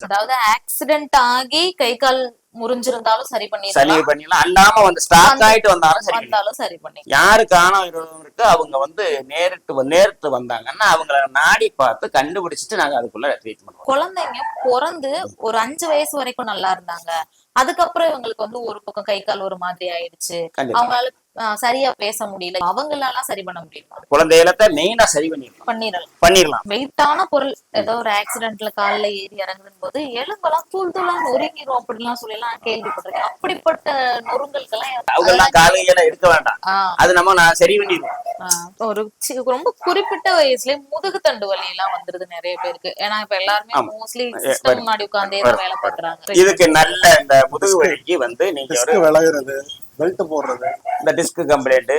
அதாவது ஆக்சிடென்ட் ஆகி கை கால் முறிஞ்சிருந்தாலும் சரி சரி பண்ணிடலாம். அல்லாம வந்து ஸ்டாக் ஆயிட்டு வந்தாலும் சரி. வந்தாலும் சரி பண்ணி யாரு காணாம இருக்கு அவங்க வந்து நேரிட்டு நேரிட்டு வந்தாங்கன்னா அவங்கள நாடி பார்த்து கண்டுபிடிச்சிட்டு நாங்க அதுக்குள்ள ட்ரீட்மெண்ட் குழந்தைங்க பிறந்து ஒரு அஞ்சு வயசு வரைக்கும் நல்லா இருந்தாங்க. அதுக்கப்புறம் இவங்களுக்கு வந்து ஒரு பக்கம் கை கால் ஒரு மாதிரி ஆயிடுச்சு. அவங்களால சரியா பேச முடியல. அவங்களால சரி பண்ண முடியுமா? குழந்தைகளத்தை மெயினா சரி பண்ணிடலாம். பண்ணிடலாம். பண்ணிடலாம். வெயிட்டான பொருள் ஏதோ ஒரு ஆக்சிடென்ட்ல கால்ல ஏறி இறங்குதுன்னு போது எலும்பெல்லாம் தூள் தூளா நொறுங்கிரும் அப்படிலாம் சொல்லி எல்லாம் கேள்விப்பட்டிருக்கேன். அப்படிப்பட்ட நொறுங்கல்கெல்லாம் அவங்க எல்லாம் காலையில எடுக்க வேண்டாம். அது நம்ம நான் சரி பண்ணிடுவோம் ஆஹ் ஒரு ரொம்ப குறிப்பிட்ட வயசுலயே முதுகு தண்டு வலி எல்லாம் வந்துருது நிறைய பேருக்கு. ஏன்னா இப்ப எல்லாருமே. மோஸ்ட்லி முன்னாடி உட்கார்ந்தே வேலை பாக்குறாங்க இதுக்கு நல்ல இந்த முதுகு வலிக்கு வந்து நீங்க விலகுறது. பெல்ட் போடுறது. இந்த டிஸ்க் கம்ப்ளைண்ட்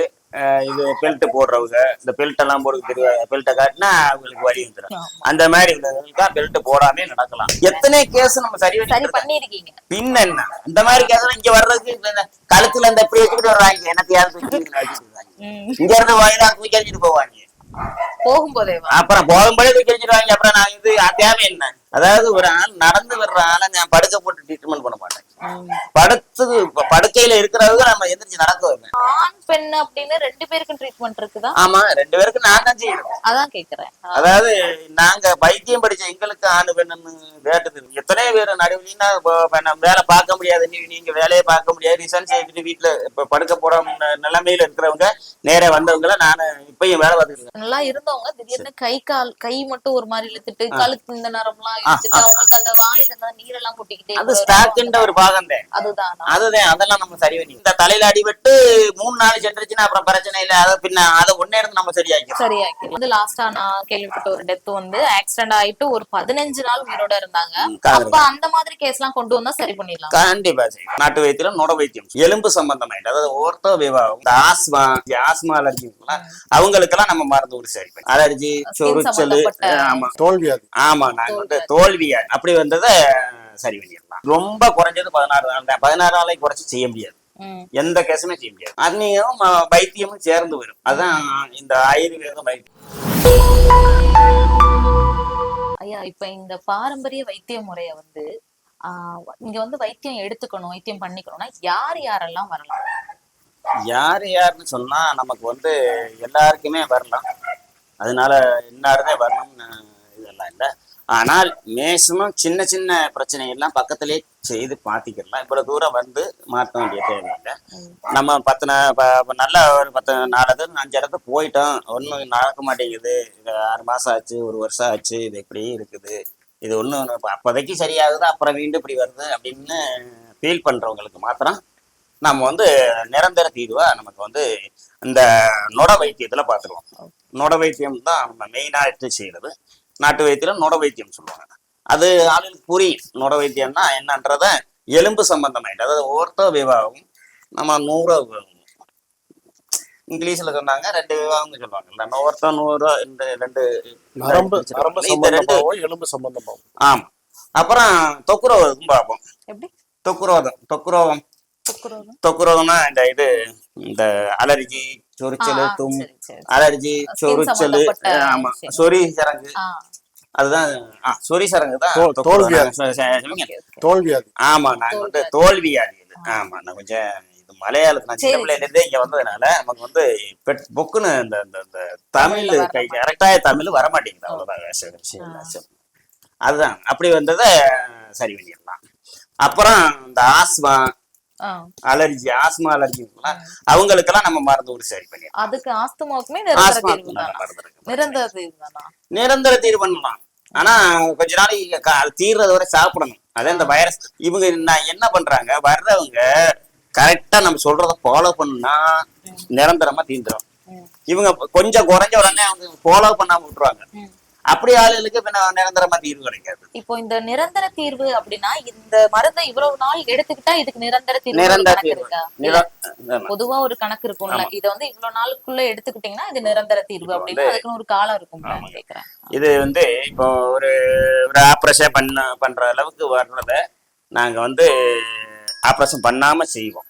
இது பெல்ட் போடுறவங்க இந்த பெல்ட் எல்லாம் போட தெரியாது. பெல்ட்டை காட்டினா அவங்களுக்கு வலி வந்துடும். அந்த மாதிரி உள்ளவங்களுக்கு பெல்ட் போடாமே நடக்கலாம். எத்தனை கேஸ் நம்ம சரி சரி பண்ணி பண்ணிருக்கீங்க பின்ன என்ன? இந்த மாதிரி கேஸ் இங்க வர்றதுக்கு கழுத்துல இந்த இப்படி வச்சுக்கிட்டு வர்றாங்க. இருக்காங்க உம் இங்க இருந்து வாயிலா தூக்கி அடிச்சுட்டு போவாங்க. போகும்போதேவா அப்புறம் போகும்போதே தூக்கி அடிச்சிருவாங்க அப்புறம் நான் இது தேவை என்ன? அதாவது ஒரு ஆள் நடந்து வர்ற ஆளை நான் படுக்க போட்டு ட்ரீட்மெண்ட் பண்ண மாட்டேன். உம். படுத்து ப- படுக்கையில இருக்கிறவங்க நம்ம எந்திரிச்சு நடக்க வைப்பேன் ஆண் பெண் அப்படின்னு ரெண்டு பேருக்கும் ட்ரீட்மெண்ட் இருக்குதா? ஆமா ரெண்டு பேருக்கு நான் தான் செய்யணும். அதான் கேக்குறேன். அதாவது நாங்க வைத்தியம் படிச்ச எங்களுக்கு ஆணு பெண்ணுன்னு வேட்டுது. எத்தனை பேர் நடுவுலீங்கன்னா வேலை பார்க்க முடியாது. நீங்க வேலையை பார்க்க முடியாது. ரிசன் செய்துட்டு வீட்டுல இப்ப படுக்க போற நிலைமையில இருக்கிறவங்க நேரா வந்தவங்கள நான் இப்பயும் வேலை பார்த்துட்டு இருக்கேன். நல்லா இருந்தவங்க திடீர்னு கை கால் கை மட்டும் ஒரு மாதிரி இழுத்துட்டு கழுத்து இந்த நரம்பெல்லாம் அவங்களுக்கு அந்த வாயில இருந்தா நீரெல்லாம் கொட்டிக்கிட்டே அது ஒரு பாகம் தான் அதுதான். அதுதான் அதெல்லாம் நம்ம சரி பண்ணி இந்த தலையில அடிபட்டு மூணு நாள் சென்றுச்சுன்னா அப்புறம் பிரச்சனை இல்லை. அதை பின்ன அதை ஒன்னே இருந்து நம்ம சரியாக்கிறோம் சரியாக்கி வந்து லாஸ்டா நான் கேள்விப்பட்ட ஒரு டெத் வந்து ஆக்சிடென்ட் ஆயிட்டு ஒரு பதினஞ்சு நாள் உயிரோட இருந்தாங்க. அப்ப அந்த மாதிரி கேஸ் எல்லாம் கொண்டு வந்தா சரி பண்ணிடலாம். கண்டிப்பா நாட்டு வைத்தியம் நுட வைத்தியம். எலும்பு சம்பந்தமாயிட்டு அதாவது ஓர்த்தோ விவாகம் இந்த ஆஸ்மா ஆஸ்மா அலர்ஜி அவங்களுக்கெல்லாம் நம்ம மருந்து ஒரு சரி பண்ணி. அலர்ஜி சொரிச்சல் ஆமா. தோல்வியாது ஆமா நாங்க வந்து தோல்வியா அப்படி வந்ததை சரி பண்ணிடலாம். ரொம்ப குறைஞ்சது பதினாறு நாள் தான். பதினாறு நாளைக்கு குறைச்சு செய்ய முடியாது. எந்த கேஸுமே செய்ய முடியாது. அன்னியும் வைத்தியமும் சேர்ந்து வரும். அதான் இந்த ஆயுர்வேதம் வைத்தியம். ஐயா இப்ப இந்த பாரம்பரிய வைத்திய முறைய வந்து இங்க வந்து வைத்தியம் எடுத்துக்கணும் வைத்தியம் பண்ணிக்கணும்னா யார் யாரெல்லாம் வரலாம்? யார் யாருன்னு சொன்னா நமக்கு வந்து எல்லாருக்குமே வரலாம். அதனால எல்லாருமே வரணும்னு இதெல்லாம் இல்லை. ஆனால் மேக்சிமம் சின்ன சின்ன பிரச்சனை எல்லாம் பக்கத்திலே செய்து மாத்திக்கிடலாம் இவ்வளவு தூரம் வந்து மாற்ற வேண்டிய தேவையில்லை நம்ம பத்து நல்ல ஒரு பத்து நாலு இடத்துல அஞ்சு இடத்துக்கு போயிட்டோம். ஒன்றும் நடக்க மாட்டேங்குது. இது ஆறு மாசம் ஆச்சு ஒரு வருஷம் ஆச்சு இது இப்படி இருக்குது. இது ஒன்றும் அப்போதைக்கு சரியாகுது அப்புறம் மீண்டும் இப்படி வருது அப்படின்னு ஃபீல் பண்றவங்களுக்கு மாத்திரம் நம்ம வந்து நிரந்தர தீர்வா நமக்கு வந்து இந்த நொட வைத்தியத்துல பார்த்துருவோம் நொட வைத்தியம் தான் நம்ம மெயினா எடுத்து செய்யறது. நாட்டு வைத்தியம் நொட வைத்தியம் சொல்லுவாங்க. அது ஆளுங்களுக்கு புரியும் நொட வைத்தியம்னா என்னன்றத எலும்பு சம்பந்தமாயிட்டு அதாவது ஓர்த்தோ விவாகம் நம்ம நூறு இங்கிலீஷ்ல சொன்னாங்க ரெண்டு விவாகம் சொல்லுவாங்க. இல்ல ஓர்த்தோ நூறு இந்த ரெண்டு நரம்பு எலும்பு சம்பந்தமாவோ? ஆமா. அப்புறம் தொக்குரோகம் பார்ப்போம். எப்படி? தொக்குரோகம் தொக்குரோகம் தொக்குரோகம்னா இந்த இது இந்த அலர்ஜி சொரிச்சல் தும் சரி, சரி. அலர்ஜி சொரிச்சல் ஆமா. சொறி சரங்கு அதுதான் சொறி சரங்கு தான். தோல்வியாதி. ஆமா நாங்க வந்து தோல்வியாதி. ஆமா நான் கொஞ்சம் இது மலையாளத்துல நான் சின்ன சரி. பிள்ளையில இருந்தே இங்க வந்ததுனால நமக்கு வந்து பெட் பொக்குன்னு இந்த இந்த இந்த தமிழ் கை கரெக்டாய தமிழ் வர மாட்டேங்குது அவ்வளவுதான். அதுதான் அப்படி வந்ததை சரி பண்ணிடலாம் அப்புறம் இந்த ஆஸ்மா. அலர்ஜி ஆஸ்மா அலர்ஜி அவங்களுக்கெல்லாம் நம்ம மருந்து ஒரு சரி பண்ணிடலாம். அதுக்கு ஆஸ்துமாவுக்குமே நிரந்தர தீர்வு. நிரந்தர தீர்வு பண்ணலாம் ஆனா கொஞ்ச நாளைக்கு அது தீர்றது வரை சாப்பிடணும். அதான் இந்த வைரஸ் இவங்க என்ன பண்றாங்க? வர்றவங்க கரெக்டா நம்ம சொல்றத ஃபாலோ பண்ணா நிரந்தரமா தீந்துரும். ம். இவங்க கொஞ்சம் குறைஞ்ச உடனே அவங்க ஃபாலோ பண்ணாம விட்டுருவாங்க. அப்படி ஆளுகளுக்கு பின்ன நிரந்தரமா தீர்வு கிடைக்காது. இப்போ இந்த நிரந்தர தீர்வு அப்படின்னா இந்த மருந்தை இவ்வளவு நாள் எடுத்துக்கிட்டா இதுக்கு நிரந்தர தீர்வு நிரந்தர தீர்வு. பொதுவா ஒரு கணக்கு இருக்கும்ல. இத வந்து இவ்வளவு நாளுக்குள்ள எடுத்துக்கிட்டீங்கன்னா இது நிரந்தர தீர்வு அப்படின்னு அதுக்குன்னு ஒரு காலம் இருக்கும் கேக்குறேன். இது வந்து இப்போ ஒரு ஒரு ஆப்ரேஷன் பண்ண பண்ற அளவுக்கு வர்றத நாங்க வந்து ஆப்ரேஷன் பண்ணாம செய்வோம்.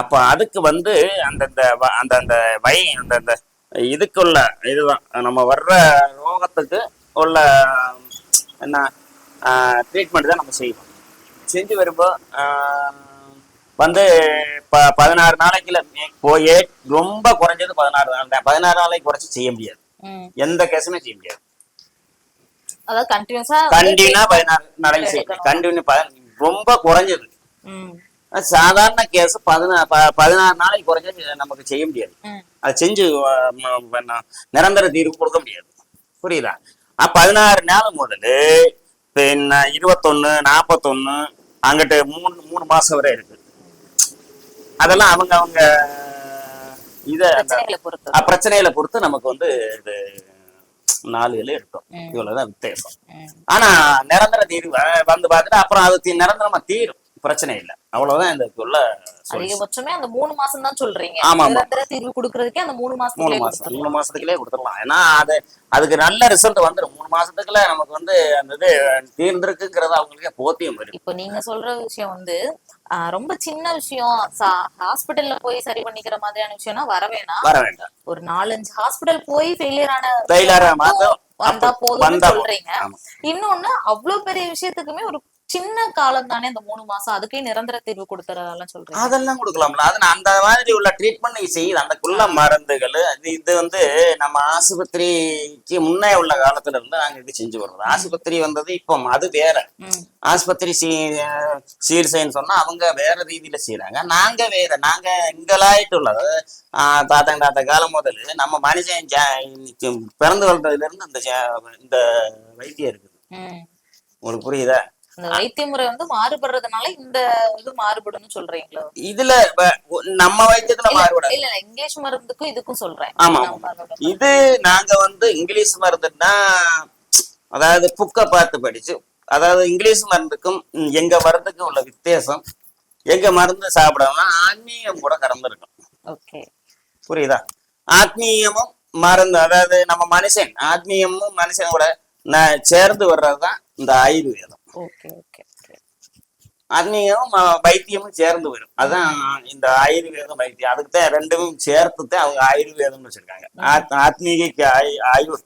அப்ப அதுக்கு வந்து அந்தந்த அந்தந்த வை அந்தந்த இதுக்குள்ள இதுதான். நம்ம வர்ற ரோகத்துக்கு உள்ள என்ன ட்ரீட்மெண்ட் தான் நம்ம செய்வோம் செஞ்சு வரும்போது வந்து ப பதினாறு நாளைக்குல போய் ரொம்ப குறைஞ்சது பதினாறு நாள். தான் பதினாறு நாளைக்கு குறைச்சி செய்ய முடியாது. எந்த கேஸுமே செய்ய முடியாது. கண்டினியூ பதினாறு நாளைக்கு செய்யணும். கண்டினியூ ரொம்ப குறைஞ்சது. சாதாரண கேஸ் பதினா பதினாறு நாளைக்கு குறைஞ்சது நமக்கு செய்ய முடியாது. அதை செஞ்சு நிரந்தர தீர்வு கொடுக்க முடியாது. புரியுதா? பதினாறு நாள் முதல் பின்ன இருபத்தொன்னு நாற்பத்தொன்னு அங்கிட்டு மூணு மூணு மாசம் வரை இருக்கு. அதெல்லாம் அவங்க அவங்க இத பிரச்சனைகளை பொறுத்து. நமக்கு வந்து இது நாலுகளே இருக்கும் ம். இவ்வளவுதான் வித்தியாசம். ஆனா நிரந்தர தீர்வு வந்து பார்த்துட்டு அப்புறம் அது நிரந்தரமா தீரும். பிரச்சனை இல்லை. அவ்வளவுதான் இந்த உள்ள. அதிகபட்சமே அந்த மூணு மாசம் தான் சொல்றீங்க. ஆமா, தீர்வு கொடுக்கறதுக்கே அந்த மூணு மூணு மாசத்துக்குள்ளே மாசம். மூணு மாசத்துக்குள்ளே கொடுத்துடலாம். ஏன்னா அது அதுக்கு நல்ல ரிசல்ட் வந்துடும் மூணு மாசத்துக்குள்ள நமக்கு வந்து அந்த இது தீர்ந்திருக்குங்கிறது அவங்களுக்கே போத்தியம் வரும். இப்போ நீங்க சொல்ற விஷயம் வந்து ரொம்ப சின்ன விஷயம். ஹாஸ்பிட்டல்ல போய் சரி பண்ணிக்கிற மாதிரியான விஷயம்னா வர வேணாம். வர வேண்டாம். ஒரு நாலஞ்சு ஹாஸ்பிட்டல் போய் ஃபெயிலியர் ஆன மாத்தம் வந்தா வந்தா சொல்றீங்க. இன்னொன்னு அவ்வளவு பெரிய விஷயத்துக்குமே ஒரு சின்ன காலம் தானே இந்த மூணு மாசம்? அதுக்கே நிரந்தர தீர்வு கொடுத்துறதெல்லாம் சொல்றீங்க. அதெல்லாம் கொடுக்கலாம்ல. அது அந்த மாதிரி உள்ள ட்ரீட்மெண்ட் செய்யுது அந்தக்குள்ள மருந்துகள் அது இது வந்து நம்ம ஆஸ்பத்திரிக்கு முன்னே உள்ள காலத்துல இருந்து நாங்க இது செஞ்சு வர்றது ஆஸ்பத்திரி வந்தது இப்போ அது வேற. ஆஸ்பத்திரி சீ சிகிச்சைன்னு சொன்னா அவங்க வேற ரீதியில செய்யறாங்க நாங்க வேற நாங்க எங்களாயிட்டு உள்ளது தாத்தா தாத்தா காலம் முதல் நம்ம மனுஷன் பிறந்து வளர்ந்ததுல இருந்து இந்த இந்த வைத்தியம் இருக்குது. உங்களுக்கு புரியுதா? இந்த வைத்திய முறை வந்து மாறுபடுறதுனால இந்த இது மாறுபடும்னு சொல்றீங்களோ? இதுல நம்ம வைத்தியத்துல மாறுபடாது. இல்ல இங்கிலீஷ் மருந்துக்கும் இதுக்கும் சொல்றேன். ஆமா, இது நாங்க வந்து இங்கிலீஷ் மருந்துன்னா அதாவது புக்கை பார்த்து படிச்சு அதாவது இங்கிலீஷ் மருந்துக்கும் எங்க மருந்துக்கும் உள்ள வித்தியாசம் எங்க மருந்து சாப்பிடாம ஆன்மீகம் கூட கலந்துருக்கும். ஓகே. புரியுதா? ஆத்மீயமும் மருந்து அதாவது நம்ம மனுஷன் ஆத்மீயமும் மனுஷன் கூட ந- சேர்ந்து வர்றதுதான் இந்த ஆயுர்வேதம். Okay okay okay. ஆத்மீயமும் ம- வைத்தியமும் சேர்ந்து வரும் அதான் இந்த ஆயுர்வேதம் வைத்தியம். அதுக்கு தான் ரெண்டும் சேர்த்து தான் அவங்க ஆயுர்வேதம்னு வச்சிருக்காங்க. ஆத்- ஆத்மீக ஆயு- ஆயுர்.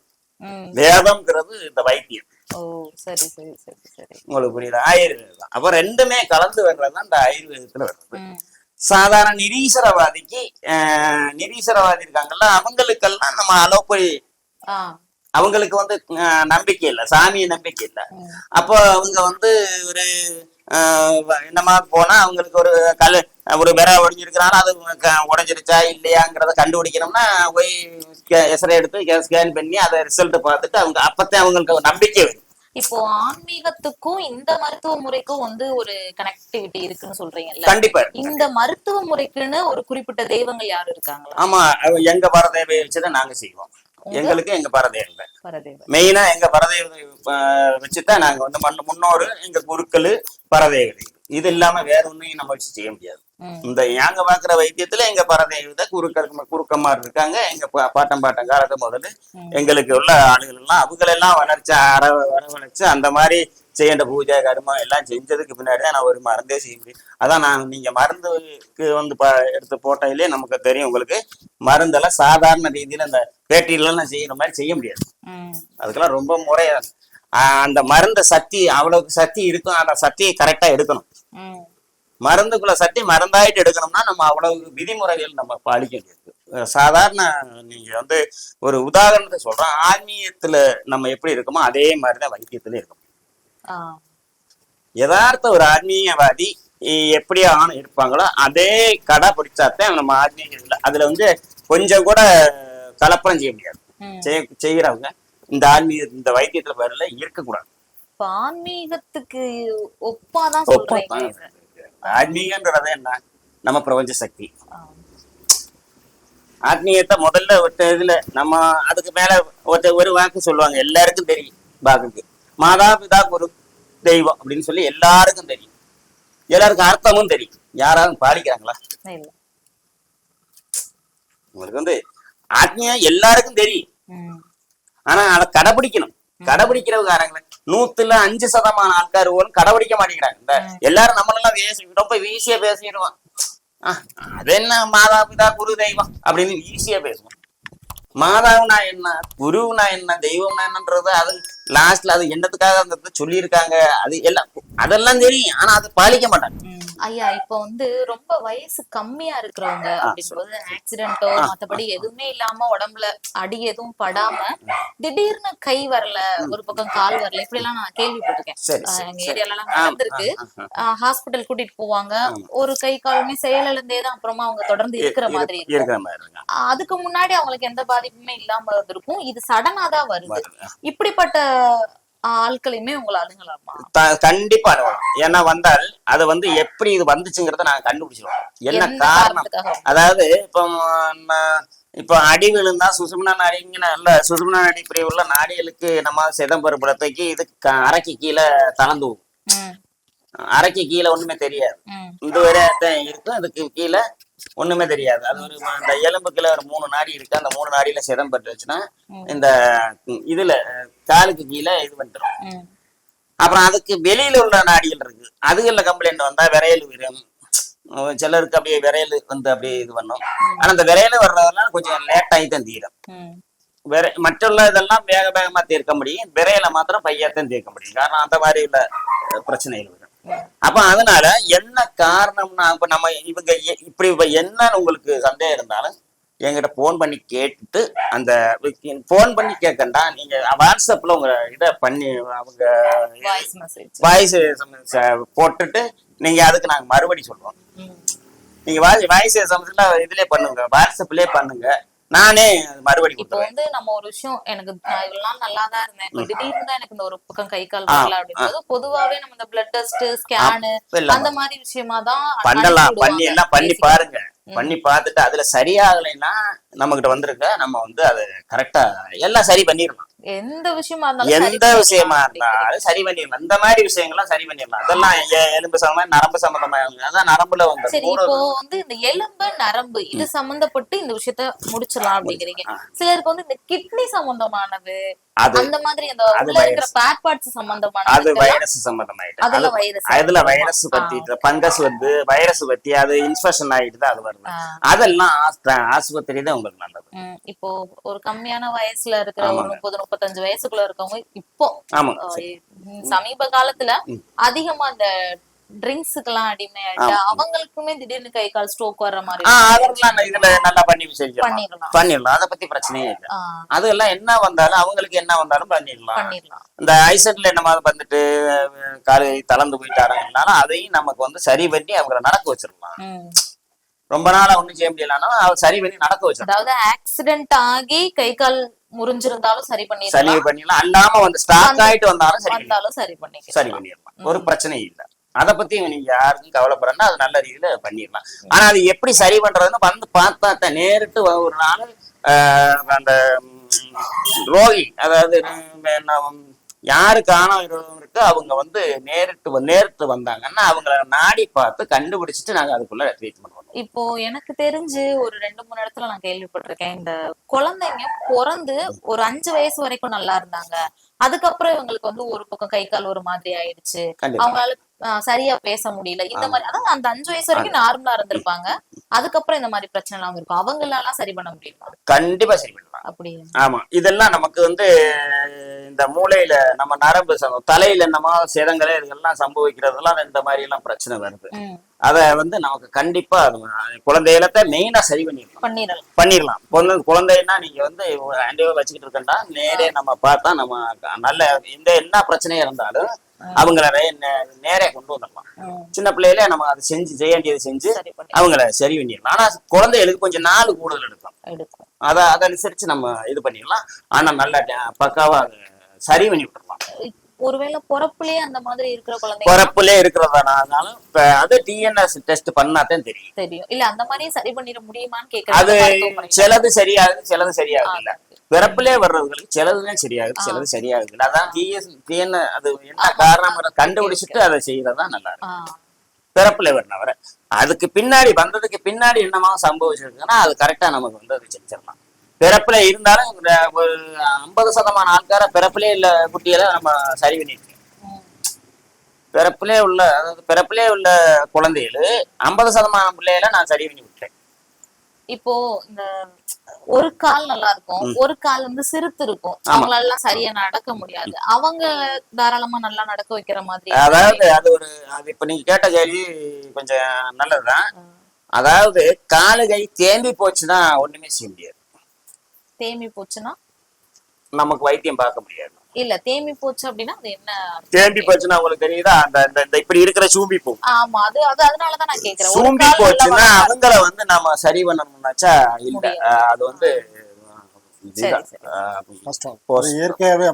வேதம்ங்கிறது இந்த வைத்தியம். ஓ சரி சரி சரி சரி. உங்களுக்கு புரியுதா? ஆயுர்வேதம் அப்ப ரெண்டுமே கலந்து வர்றதுதான் இந்த ஆயுர்வேதத்துல வர்றது சாதாரண நிரீஸ்வரவாதிக்கு நிரீஸ்வரவாதி இருக்காங்கல்ல அவங்களுக்கெல்லாம் நம்ம அலோப்பதி ஆ. அவங்களுக்கு வந்து நம்பிக்கை இல்லை. சாமியை நம்பிக்கை இல்லை. அப்போ அவங்க வந்து ஒரு என்னமா போனா அவங்களுக்கு ஒரு கல் ஒரு விர ஒடிஞ்சிருக்கிறாங்க. அது உடைஞ்சிருச்சா இல்லையாங்கிறத கண்டுபிடிக்கணும்னா போய் எஸ்ரே எடுத்து ஸ்கேன் பண்ணி அதை ரிசல்ட் பார்த்துட்டு அவங்க அப்பத்தான் அவங்களுக்கு நம்பிக்கை வரும். இப்போ ஆன்மீகத்துக்கும் இந்த மருத்துவ முறைக்கும் வந்து ஒரு கனெக்டிவிட்டி இருக்குன்னு சொல்றீங்கல்ல? கண்டிப்பா. இந்த மருத்துவ முறைக்குன்னு ஒரு குறிப்பிட்ட தெய்வங்கள் யாரும் இருக்காங்களா? ஆமா எங்க பரதேவை வச்சுதான் நாங்க செய்வோம். எங்களுக்கு எங்க பரதேவை பரதேவன். மெயினா எங்க பரதேவதை வச்சுதான் நாங்க வந்து மண் முன்னோரு எங்க குருக்கள் பரதேவதை இது இல்லாம வேற ஒண்ணையும் நம்ம வச்சு செய்ய முடியாது. இந்த நாங்க பாக்குற வைத்தியத்துல எங்க பரதேவதை குருக்கள் குறுக்கமார் இருக்காங்க. எங்க பா- பாட்டம் பாட்டம் காலத்து முதல்ல. எங்களுக்கு உள்ள ஆளுகள் எல்லாம் அவங்களெல்லாம் வளர்ச்சி அற வரவழைச்சு அந்த மாதிரி செய்யண்ட பூஜை கர்மம் எல்லாம் செஞ்சதுக்கு பின்னாடி தான் நான் ஒரு மருந்தே செய்ய முடியும். அதான் நான் நீங்க மருந்துக்கு வந்து ப எடுத்து போட்டதுலயே நமக்கு தெரியும் உங்களுக்கு. மருந்தெல்லாம் சாதாரண ரீதியில இந்த பேட்டிலாம் செய்யற மாதிரி செய்ய முடியாது. அதுக்கெல்லாம் ரொம்ப முறையா அந்த மருந்த சக்தி அவ்வளவுக்கு சக்தி இருக்கும். அந்த சக்தியை கரெக்டா எடுக்கணும். மருந்துக்குள்ள சக்தி மருந்தாயிட்டு எடுக்கணும்னா நம்ம அவ்வளவு விதிமுறைகள் நம்ம பாலிக்க அஹ் சாதாரண நீங்க வந்து ஒரு உதாரணத்தை சொல்றோம் ஆன்மீகத்துல நம்ம எப்படி இருக்கோமோ அதே மாதிரிதான் வைத்தியத்துல இருக்கும். யதார்த்த ஒரு ஆன்மீகவாதி எப்படி ஆண் இருப்பாங்களோ அதே கடை பிடிச்சாத்தான் நம்ம ஆன்மீகம் அதுல வந்து கொஞ்சம் கூட கலப்படம் செய்ய முடியாது. செய்யறவங்க இந்த ஆன்மீக இந்த வைத்தியத்துல பேர்ல இருக்கக்கூடாது. ஆன்மீகத்துக்கு ஒப்பாதான் சொல்றீங்க. ஆன்மீகன்றது என்ன? நம்ம பிரபஞ்ச சக்தி. ஆ. ஆத்மீயத்தை முதல்ல ஒருத்த இதுல நம்ம அதுக்கு மேல ஒருத்த ஒரு வாக்கு சொல்லுவாங்க. எல்லாருக்கும் தெரியும் பாக்குக்கு மாதா பிதா குரு தெய்வம் அப்படின்னு சொல்லி எல்லாருக்கும் தெரியும். எல்லாருக்கும் அர்த்தமும் தெரியும். யாராவது பாடிக்கிறாங்களா? உங்களுக்கு வந்து ஆத்மீயம் எல்லாருக்கும் தெரியும். ஆனா அதை கடைபிடிக்கணும். கடைபிடிக்கிறவங்க நூத்துல அஞ்சு சதமான ஆட்கார் ஒரு கடைபிடிக்க மாட்டேங்கிறாங்க. இந்த எல்லாரும் நம்மளெல்லாம் பேசி ரொம்ப ஈஸியா பேசிடுவோம் ஆஹ், அது என்ன மாதா பிதா குரு தெய்வம் அப்படின்னு ஈஸியா பேசுவோம். மாதாவுனா என்ன? குருவுனா என்ன? தெய்வம்னா என்னன்றது அது லாஸ்ட்ல அது என்னத்துக்காக அந்த சொல்லியிருக்காங்க? அது எல்லாம் அதெல்லாம் தெரியும். ஆனா அது பாலிக்க மாட்டாங்க. ஐயா இப்ப வந்து ரொம்ப வயசு கம்மியா இருக்கிறவங்க அப்படிங்கும்போது ஆக்சிடென்ட்டோ மத்தபடி எதுவுமே இல்லாம உடம்புல அடி எதுவும் படாம திடீர்னு கை வரல ஒரு பக்கம் கால் வரல இப்படி எல்லாம் நான் கேள்விப்பட்டிருக்கேன். எங்க ஏரியால எல்லாம் நடந்திருக்கு. ஹாஸ்பிட்டல் கூட்டிட்டு போவாங்க. ஒரு கை காலுமே செயலிழந்தே தான் அப்புறமா அவங்க தொடர்ந்து இருக்கிற இரு- மாதிரி அதுக்கு முன்னாடி அவங்களுக்கு எந்த பாதிப்புமே இல்லாம இருந்திருக்கும். இது சடனா தான் வருது. இப்படிப்பட்ட ஆட்களையுமே உங்களை அணுகலாமா? கண்டிப்பா அனுபவம் ஏன்னா வந்தால் அது வந்து எப்படி இது வந்துச்சுங்கிறத நாங்க கண்டுபிடிச்சிருவோம். என்ன காரணம்? அதாவது இப்போ இப்போ அடி விழுந்தா சுசுமனா நாடிங்கிற இல்ல சுசுமனா நாடி உள்ள நாடிகளுக்கு நம்ம சிதம்பரப்புறத்தைக்கு இது க- அரைக்கு கீழே தளர்ந்து அரைக்கு கீழே ஒண்ணுமே தெரியாது. இந்த வரை இருக்கும் அதுக்கு கீழே ஒண்ணுமே தெரியாது. அது ஒரு இந்த எலும்புக்குள்ள ஒரு மூணு நாடி இருக்கு. அந்த மூணு நாடியில சிதம் பட்டுச்சுன்னா ம். இந்த இதுல காலுக்கு கீழே இது வந்துடும் ம். அப்புறம் அதுக்கு வெளியில உள்ள நாடிகள் இருக்கு. அதுகள்ல கம்ப்ளைண்ட் வந்தா விரையல் வரும் சிலருக்கு அப்படியே விரையல் வந்து அப்படியே இது பண்ணும். ஆனா அந்த விரையல் வர்றதெல்லாம் கொஞ்சம் லேட் ஆகி தான் தீரும். விரை மற்றுள்ள இதெல்லாம் வேக வேகமா தீர்க்க முடியும். விரையில மாத்திரம் பையாத்தான் தீர்க்க முடியும். காரணம் அந்த மாதிரி உள்ள பிரச்சனைகள் வரும். அப்ப அதனால என்ன காரணம்னா இப்ப நம்ம இவங்க இப்படி இப்ப என்னன்னு உங்களுக்கு சந்தேகம் இருந்தாலும் என்கிட்ட போன் பண்ணி கேட்டுட்டு அந்த போன் பண்ணி கேட்கண்டா நீங்க வாட்ஸ்அப்ல உங்க இதை பண்ணி அவங்க வாய்ஸ் போட்டுட்டு நீங்க அதுக்கு நாங்க மறுபடி சொல்றோம். நீங்க வாய்ஸ் சமயத்துல இதுலயே பண்ணுங்க வாட்ஸ்அப்லயே பண்ணுங்க. நானே மறுபடி இப்போ வந்து நம்ம ஒரு விஷயம் எனக்கு இவ்வளவு நல்லா தான் இருந்தேன். இப்ப திடீர்னு தான் எனக்கு இந்த ஒரு பக்கம் கை கால் வரல அப்படின்றது பொதுவாவே நம்ம இந்த பிளட் டெஸ்ட் ஸ்கேனு அந்த மாதிரி விஷயமா தான் பண்ணலாம். பண்ணி எல்லாம் பண்ணி. பாருங்க. பண்ணி பார்த்துட்டு அதுல சரியாகலைன்னா நம்ம கிட்ட வந்திருக்க நம்ம வந்து அது கரெக்டா எல்லாம் சரி பண்ணிடலாம். எந்த விஷயமா இருந்தாலும் எந்த விஷயமா. இருந்தாலும் சரி பண்ணிடலாம். இந்த மாதிரி விஷயங்கள்லாம் சரி பண்ணிடலாம். அதெல்லாம் எலும்பு சம்பந்தமா நரம்பு சம்பந்தமா அதான் நரம்புல வந்து சரி இப்போ வந்து இந்த எலும்பு நரம்பு இது சம்பந்தப்பட்டு இந்த விஷயத்த முடிச்சிடலாம் அப்படிங்கிறீங்க. சிலருக்கு வந்து இந்த கிட்னி சம்பந்தமானது அது அந்த மாதிரி அந்த உள்ள இருக்கிற பேட் பார்ட்ஸ் அது சம்பந்தமானது வைரஸ் சம்பந்தமாயிட்டு. அதுல அது- வைரஸ் அதுல வைரஸ் பத்தி பங்கஸ் வந்து வைரஸ் பத்தி அது இன்ஃபெக்ஷன் ஆயிட்டு தான் அது வருது. அதெல்லாம் ஆஸ்ப- ஆஸ்பத்திரி தான் உங்களுக்கு நல்லது. இப்போ ஒரு கம்மியான வயசுல இருக்கிற ஒரு. முப்பது முப்பத்தஞ்சு வயசுக்குள்ள இருக்கவங்க இப்போ ஆமாங்க அஹ், சரி. ம், சமீப காலத்துல அதிகமா அந்த ட்ரிங்க்ஸுக்கெல்லாம் அடிமையாயிட்டு அவங்களுக்குமே திடீர்னு கை கால் ஸ்ட்ரோக் வர்ற மாதிரி அதெல்லாம் இதுல நல்லா பண்ணி செஞ்சிடலாம் பண்ணிடலாம். அதை பத்தி பிரச்சனையே இல்லை. அதெல்லாம் என்ன வந்தாலும் அவங்களுக்கு என்ன வந்தாலும் பண்ணிடலாம். இந்த ஐசட்ல என்ன வந்துட்டு காலு தளர்ந்து போயிட்டாருங்கனாலும் அதையும் நமக்கு வந்து சரி பண்ணி அவங்கள நடக்க வச்சிடலாம். ரொம்ப நாளா ஒண்ணும் செய்ய முடியலனாலும் அவ சரி பண்ணி நடக்க வச்சிடலாம் அதாவது ஆக்சிடென்ட் ஆகி கை கால் முறிஞ்சிருந்தாலும் சரி சரி பண்ணிடலாம். அல்லாம வந்து ஸ்டாக் ஆயிட்டு வந்தாலும் சரி பண்ணிடலாம். வந்தாலும் சரி பண்ணிக்கலாம். சரி பண்ணிடலாம். ஒரு பிரச்சனையும் இல்லை. அதை பத்தி நீங்க யாருக்கும் கவலைப்படணும் அது நல்ல ரீதியில பண்ணிடலாம். ஆனா அது எப்படி சரி பண்றதுன்னு வந்து பார்த்தா நேரிட்டு ஒரு நாள் அந்த ரோகி அதாவது ஆணவ விரோதம் இருக்கு அவங்க வந்து நேரிட்டு நேரிட்டு வந்தாங்கன்னா அவங்கள நாடி பார்த்து கண்டுபிடிச்சிட்டு நாங்க அதுக்குள்ள ட்ரீட்மெண்ட் பண்ணுவோம். இப்போ எனக்கு தெரிஞ்சு ஒரு ரெண்டு மூணு இடத்துல நான் கேள்விப்பட்டிருக்கேன். இந்த குழந்தைங்க பிறந்து ஒரு அஞ்சு வயசு வரைக்கும் நல்லா இருந்தாங்க. அதுக்கப்புறம் இவங்களுக்கு வந்து ஒரு பக்கம் கை கால் ஒரு மாதிரி ஆயிடுச்சு. அவங்களால சரியா பேச முடியல. இந்த மாதிரி அதாவது அந்த அஞ்சு வயசு வரைக்கும் நார்மலா இருந்திருப்பாங்க. அதுக்கப்புறம் இந்த மாதிரி பிரச்சனை எல்லாம் இருக்கும். அவங்களெல்லாம் சரி பண்ண முடியுமா? கண்டிப்பா சரி பண்ணலாம். அப்படி. ஆமா. இதெல்லாம் நமக்கு வந்து இந்த மூளையில நம்ம நரம்பு தலையில என்னமா சேதங்களே இதெல்லாம் சம்பவிக்கிறதெல்லாம் இந்த மாதிரி எல்லாம் பிரச்சனை வருது. அத வந்து நமக்கு கண்டிப்பா குழந்தைகளத்தை மெயினா சரி பண்ணிடலாம். பண்ணிடலாம். பண்ணிடலாம். குழந்தை குழந்தைன்னா நீங்க வந்து ஆண்டியோ வச்சுக்கிட்டு இருக்கா நேரே நம்ம பார்த்தா நம்ம நல்ல எந்த என்ன பிரச்சனையா இருந்தாலும் அவங்கள நேரே கொண்டு வந்துடலாம். சின்ன பிள்ளையில நம்ம அதை செஞ்சு செய்ய வேண்டியதை செஞ்சு அவங்கள சரி பண்ணிடலாம். ஆனா குழந்தைகளுக்கு கொஞ்சம் நாள் கூடுதல் எடுக்கும் அதை அதை அனுசரிச்சு நம்ம இது பண்ணிடலாம். ஆனா நல்லா பக்காவா அதை சரி பண்ணி விட்டுறலாம் ஒருவேளை பிறப்புலயே அந்த மாதிரி இருக்கிற குழந்தைங்க பிறப்புலே இருக்கிறதானாலும் அது டிஎன்எஸ் டெஸ்ட் பண்ணாதான் தெரியும். தெரியும். இல்ல அந்த மாதிரியே சரி பண்ணிட முடியுமான்னு அது கேக்குறாங்க சிலது சரியாகுது சிலது சரியாகுது இல்ல. பிறப்புலே வர்றவங்களுக்கு சிலதுதான் சரியாகுது சிலது சரியாகுது. அதான் டிஎஸ் டிஎன் அது என்ன காரணம் கண்டுபிடிச்சிட்டு அதை செய்யறதா நல்லா இருக்கும் பிறப்புல வர அதுக்கு பின்னாடி வந்ததுக்கு பின்னாடி என்னமா சம்பவிச்சிருக்குன்னா அது கரெக்டா நமக்கு வந்து அது செஞ்சிடலாம். பிறப்புல இருந்தாலும் ஒரு ஐம்பது சதமான ஆட்கார பிறப்புலே இல்ல குட்டிகளை நம்ம சரி பண்ணிட்டு பிறப்புலே உள்ள அதாவது பிறப்புலே உள்ள குழந்தைகள் ஐம்பது சதமான பிள்ளைகளை நான் சரி பண்ணி விட்டேன் இப்போ இந்த ஒரு கால் நல்லா இருக்கும் ஒரு கால் வந்து சிறுத்து இருக்கும். அவங்களால எல்லாம் சரியா நடக்க முடியாது. அவங்க தாராளமா நல்லா நடக்க வைக்கிற மாதிரி அதாவது அது ஒரு அது இப்ப நீங்க கேட்ட கேள்வி கொஞ்சம் நல்லதுதான். அதாவது காலு கை தேம்பி போச்சுன்னா ஒண்ணுமே செய்ய முடியாது. தேமி போச்சுன்னா? நமக்கு வைத்தியம் பார்க்க முடியாது. இல்ல தேமி போச்சு அப்படின்னா அது என்ன தேம்பி போச்சுன்னா உங்களுக்கு தெரியுதா? அந்த இந்த இப்படி இருக்கிற சூம்பி பூ. ஆமா அது அது அதனாலதான் நான் கேக்குறேன் சூம்பி போச்சுன்னா அவங்கள வந்து நாம சரி பண்ணணும்னாச்சா? இல்ல அது வந்து இயற்கையாவே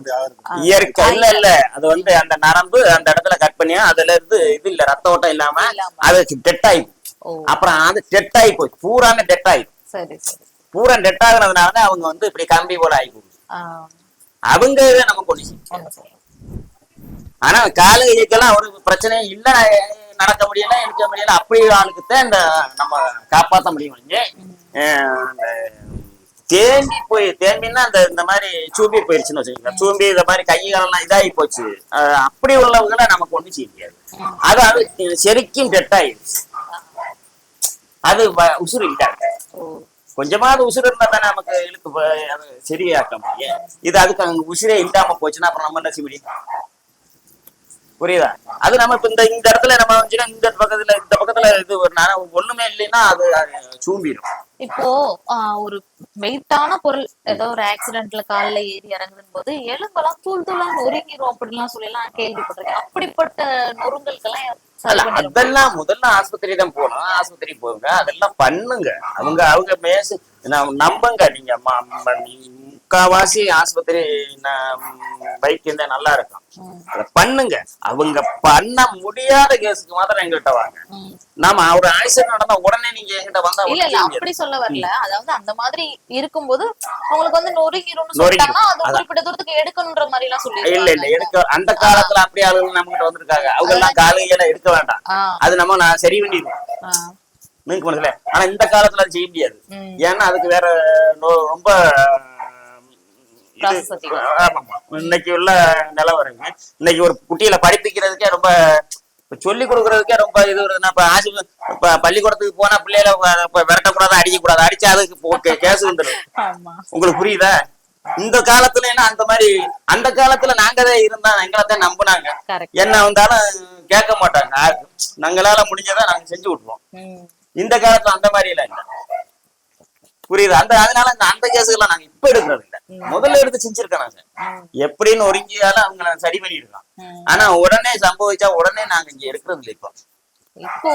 இயற்கை. இல்ல இல்ல. அது வந்து அந்த நரம்பு அந்த இடத்துல கட் பண்ணி அதுல இருந்து இது இல்ல ரத்த ஓட்டம் இல்லாம. அது டெட் ஆயி ஓ. அப்புறம் அது டெட் ஆகி போச்சு. பூராமே டெட் ஆயி சரி சரி. பூரா டெட் ஆகுறதுனால அவங்க வந்து இப்படி கம்பி போல ஆகி போகுது. ஆஹ் அவங்க இதை நம்ம கொண்டு செய்யும். ஆனா காலு கைக்கெல்லாம் ஒரு பிரச்சனையும் இல்ல நடக்க முடியல எடுக்க முடியல அப்படி ஆளுக்கு தான் இந்த நம்ம காப்பாத்த முடியும் தேம்பி போய் தேம்பின்னா அந்த இந்த மாதிரி சூம்பி போயிருச்சுன்னு வச்சுக்கோங்க சூம்பி இந்த மாதிரி கை காலெல்லாம் இதாகி போச்சு அப்படி உள்ளவங்களை நமக்கு ஒண்ணும் செய்ய முடியாது அது அது செரிக்கும் டெட் ஆயிடுச்சு அது உசுறு இல்ல கொஞ்சமாவது உசுறு இருந்தா தானே நமக்கு இழுத்து அது சரியாக்க முடியும் இது அதுக்கு அங்க உசுரே இல்லாம போச்சுன்னா அப்புறம் நம்ம என்ன செய்ய முடியும்? புரியுதா? அது நம்ம இப்ப இந்த இந்த இடத்துல நம்ம வந்துச்சுன்னா இந்த பக்கத்துல இந்த பக்கத்துல இது ஒரு நர- ஒண்ணுமே இல்லைன்னா அது சூம்பிடும். இப்போ ஆஹ் ஒரு வெயிட்டான பொருள் ஏதோ ஒரு ஆக்சிடென்ட்ல கால்ல ஏறி இறங்குதுன்னு போது எலும்பெல்லாம் தூள் தூளா நொறுங்கிரும் அப்படிலாம் சொல்லி எல்லாம் கேள்விப்பட்டிருக்கேன். அப்படிப்பட்ட நொறுங்கல்கெல்லாம் அதெல்லாம் முதல்ல ஆஸ்பத்திரி தான் போகணும். ஆஸ்பத்திரி போங்க அதெல்லாம் பண்ணுங்க. அவங்க அவங்க மேசு நம்- நம்புங்க. நீங்க முக்காவாசி ஆஸ்பத்திரி வைத்தியம் தான் நல்லா இருக்கும். அதை பண்ணுங்க. அவங்க பண்ண முடியாத கேஸுக்கு மாத்திரம் எங்ககிட்ட வாங்க. நாம ஒரு ஆக்சிடென்ட் நடந்தா உடனே நீங்க என்கிட்ட வந்தா இல்ல இல்ல. அப்படி சொல்ல வரல. அதாவது அந்த மாதிரி இருக்கும்போது அவங்களுக்கு வந்து நொறுங்கிரும்னு நொறுங்கிரும். சொல்லிட்டாங்கன்னா அது. குறிப்பிட்ட தூரத்துக்கு எடுக்கணுன்ற மாதிரி எல்லாம் இல்ல இல்ல. சொல்லி எடுக்க அந்த காலத்துல அப்படி ஆளுங்க நம்ம கிட்ட வந்திருக்காங்க. அவங்க எல்லாம் காலையில எடுக்க வேண்டாம். அது நம்ம நான் சரி பண்ணிடுவோம். நீங்க மனசுல ஆனா இந்த காலத்துல அது செய்ய முடியாது. ஏன்னா அதுக்கு வேற ரொம்ப இது- Process அதிகம். ஆமாமா. இன்னைக்கு உள்ள நிலவரம் இன்னைக்கு ஒரு குட்டியில படிப்பிக்கிறதுக்கே ரொம்ப சொல்லி கொடுக்கறதுக்கே ரொம்ப இது வருதுன்னா இப்ப ஆசி இப்ப பள்ளிக்கூடத்துக்கு போனா பிள்ளைகளை விரட்டக்கூடாது அடிக்கக்கூடாது. அடிச்சா அதுக்கு கேஸ் வந்துடும் உங்களுக்கு புரியுதா? இந்த காலத்துல என்ன அந்த மாதிரி அந்த காலத்துல நாங்க தான் இருந்தா எங்களை தான் நம்புனாங்க. என்ன வந்தாலும் கேட்க மாட்டாங்க. நாங்களால முடிஞ்சதை நாங்க செஞ்சு விட்டுருவோம். இந்த காலத்துல அந்த மாதிரி இல்ல. புரியுது. அந்த அதனால இந்த அந்த கேஸுக்கெல்லாம் நாங்க இப்ப எடுக்கிறது இல்ல முதல்ல எடுத்து செஞ்சிருக்கோம் நாங்க. எப்படின்னு ஒருங்கியால அவங்கள சரி பண்ணிருக்கோம். ஆனா உடனே சம்பவிச்சா உடனே நாங்க இங்க எடுக்கிறது இல்லை இப்போ. இப்போ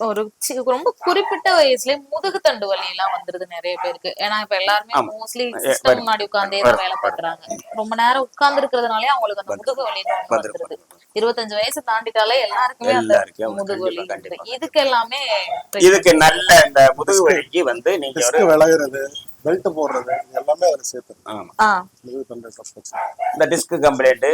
ஒரு ரொம்ப குறிப்பிட்ட வயசுல முதுகு தண்டு வலி எல்லாம் வந்துருது நிறைய பேருக்கு ஏன்னா இப்ப எல்லாருமே. மோஸ்ட்லி. சிஸ்டம் முன்னாடி உட்கார்ந்தே. வேலை பாக்குறாங்க ரொம்ப நேரம் உட்கார்ந்து இருக்கிறதுனாலே அவங்களுக்கு அந்த முதுகு வலி வந்துருது இருபத்தஞ்சு வயசு தாண்டிட்டாலே எல்லாருக்குமே அந்த முதுகு வலி. இதுக்கு எல்லாமே இதுக்கு நல்ல இந்த முதுகு வலிக்கு வந்து நீங்க விலகுறது பெல்ட் போடுறது எல்லாமே அதுல சேர்த்து இந்த டிஸ்க் கம்ப்ளைண்ட்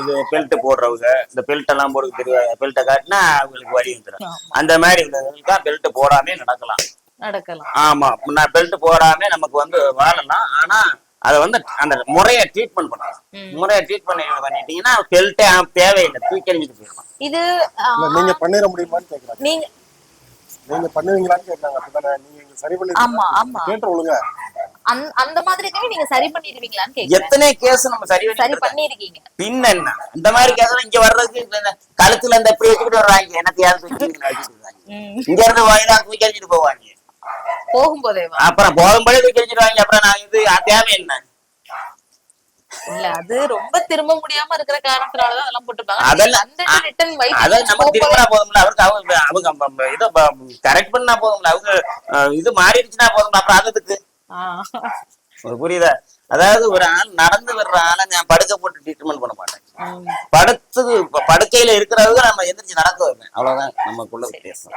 இது பெல்ட் போடுறவங்க இந்த பெல்ட் எல்லாம் போட்டு தெரியாது பெல்ட்டை காட்டினா அவங்களுக்கு வலி வந்துடும். அந்த மாதிரி உள்ளவங்களுக்கு தான் பெல்ட் போடாமே நடக்கலாம். நடக்கலாம். ஆமா. நான் பெல்ட் போடாம நமக்கு வந்து வாழலாம். ஆனா அதை வந்து அந்த முறைய ட்ரீட்மெண்ட் பண்ணலாம். முறைய ட்ரீட்மெண்ட் பண்ணிட்டீங்கன்னா பெல்ட்டே தேவையில்லை. தூக்கி எறிஞ்சிட்டு போயிடலாம். இது நீங்க பண்ணிட முடியுமான்னு கேக்குறாங்க. நீங்க நீங்க பண்ணுவீங்களான்னு அப்படிதானே? நீங்க இங்க சரி பண்ணி ஆமா ஆமா. கேட்டு ஒழுங்க. அந்த மாதிரி நீங்க சரி பண்ணிடுவீங்களான்னு கேக்குறேன். எத்தனை கேஸ் நம்ம சரி சரி பண்ணி பண்ணிருக்கீங்க. பின்ன என்ன? இந்த மாதிரி கேஸ் இங்க வர்றதுக்கு கழுத்துல இந்த இப்படி வச்சுக்கிட்டு வர்றாங்க. என்னத்தையாவது தூக்கி இங்க இருந்து வாங்கினா தூக்கி எறிஞ்சிட்டு போவாங்க. போகும்போதேவா? அப்புறம் போகும்போதே தூக்கி எறிஞ்சிடுவாங்க அப்புறம் நான் இது தேவை என்ன? இல்ல அது ரொம்ப திரும்ப முடியாம இருக்கிற காரணத்தினாலதான் அதெல்லாம் போட்டுருப்பாங்க. அதெல்லாம் அந்த ரிட்டர்ன் அதாவது நம்ம திரும்பினா போதும்ல அவருக்கு அவங்க அவங்க இதை கரெக்ட் பண்ணா போதும்ல அவங்க இது மாறிடுச்சுன்னா போதும்ல அப்புறம் அது எதுக்கு? உங்களுக்கு புரியுதா? அதாவது ஒரு ஆள் நடந்து வர்ற ஆளை நான் படுக்க போட்டு ட்ரீட்மெண்ட் பண்ண மாட்டேன். படுத்து ப- படுக்கையில இருக்கிறவங்க நம்ம எந்திரிச்சு நடக்க வைப்பேன். அவ்வளவுதான் நமக்குள்ள வித்தியாசம்.